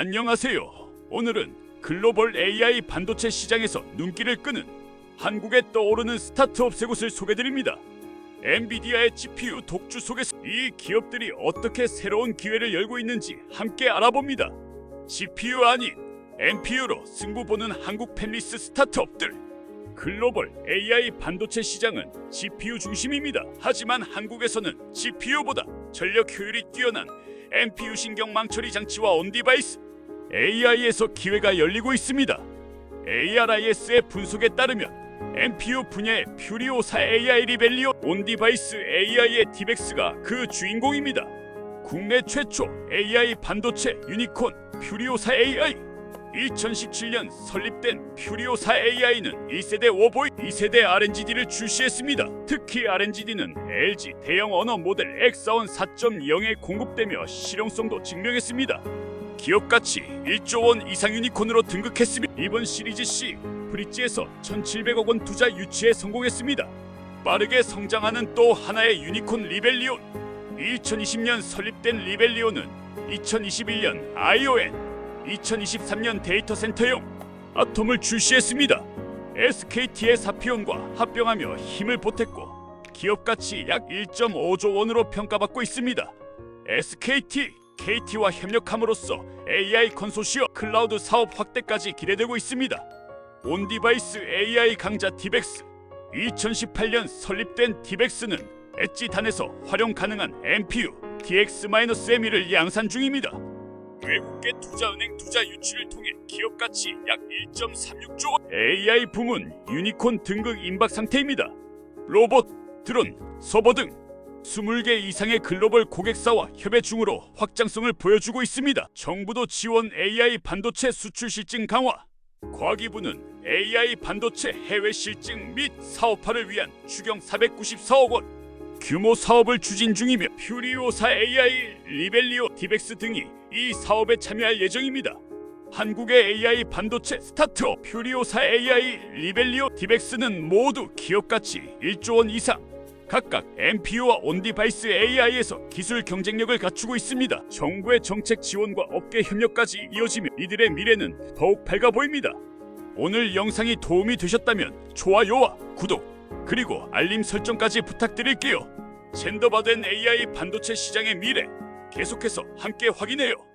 안녕하세요. 오늘은 글로벌 AI 반도체 시장에서 눈길을 끄는 한국에 떠오르는 스타트업 세 곳을 소개드립니다. 엔비디아의 GPU 독주 속에서 이 기업들이 어떻게 새로운 기회를 열고 있는지 함께 알아봅니다. GPU 아닌 NPU로 승부 보는 한국 펜리스 스타트업들. 글로벌 AI 반도체 시장은 GPU 중심입니다. 하지만 한국에서는 GPU보다 전력 효율이 뛰어난 NPU 신경망 처리 장치와 온디바이스 AI에서 기회가 열리고 있습니다. ARIS의 분석에 따르면 NPU 분야의 퓨리오사 AI 리벨리오 온디바이스 AI의 디벡스가 그 주인공입니다. 국내 최초 AI 반도체 유니콘 퓨리오사 AI 2017년 설립된 퓨리오사 AI는 2세대 워보이 2세대 RNGD를 출시했습니다. 특히 RNGD는 LG 대형 언어 모델 X-사원 4.0에 공급되며 실용성도 증명했습니다. 기업 가치 1조 원 이상 유니콘으로 등극했으며 이번 시리즈 C 브릿지에서 1,700억 원 투자 유치에 성공했습니다. 빠르게 성장하는 또 하나의 유니콘 리벨리온 2020년 설립된 리벨리온은 2021년 ION 2023년 데이터 센터용 아톰을 출시했습니다. SKT의 사피온과 합병하며 힘을 보탰고 기업 가치 약 1.5조 원으로 평가받고 있습니다. SKT, KT와 협력함으로써 AI 컨소시엄 클라우드 사업 확대까지 기대되고 있습니다. 온디바이스 AI 강자 디벡스 2018년 설립된 디벡스는 엣지단에서 활용 가능한 NPU DX-M1을 양산 중입니다. 외국계 투자은행 투자 유치를 통해 기업 가치 약 1.36조 원 AI 부문 유니콘 등극 임박 상태입니다. 로봇, 드론, 서버 등 20개 이상의 글로벌 고객사와 협의 중으로 확장성을 보여주고 있습니다. 정부도 지원 AI 반도체 수출 실증 강화. 과기부는 AI 반도체 해외 실증 및 사업화를 위한 추경 494억 원 규모 사업을 추진 중이며 퓨리오사 AI, 리벨리오, 디벡스 등이 이 사업에 참여할 예정입니다. 한국의 AI 반도체 스타트업 퓨리오사 AI, 리벨리오, 디벡스는 모두 기업 가치 1조 원 이상 각각 NPU와 온디바이스 AI에서 기술 경쟁력을 갖추고 있습니다. 정부의 정책 지원과 업계 협력까지 이어지며 이들의 미래는 더욱 밝아 보입니다. 오늘 영상이 도움이 되셨다면 좋아요와 구독 그리고 알림 설정까지 부탁드릴게요. 젠더바된 AI 반도체 시장의 미래 계속해서 함께 확인해요.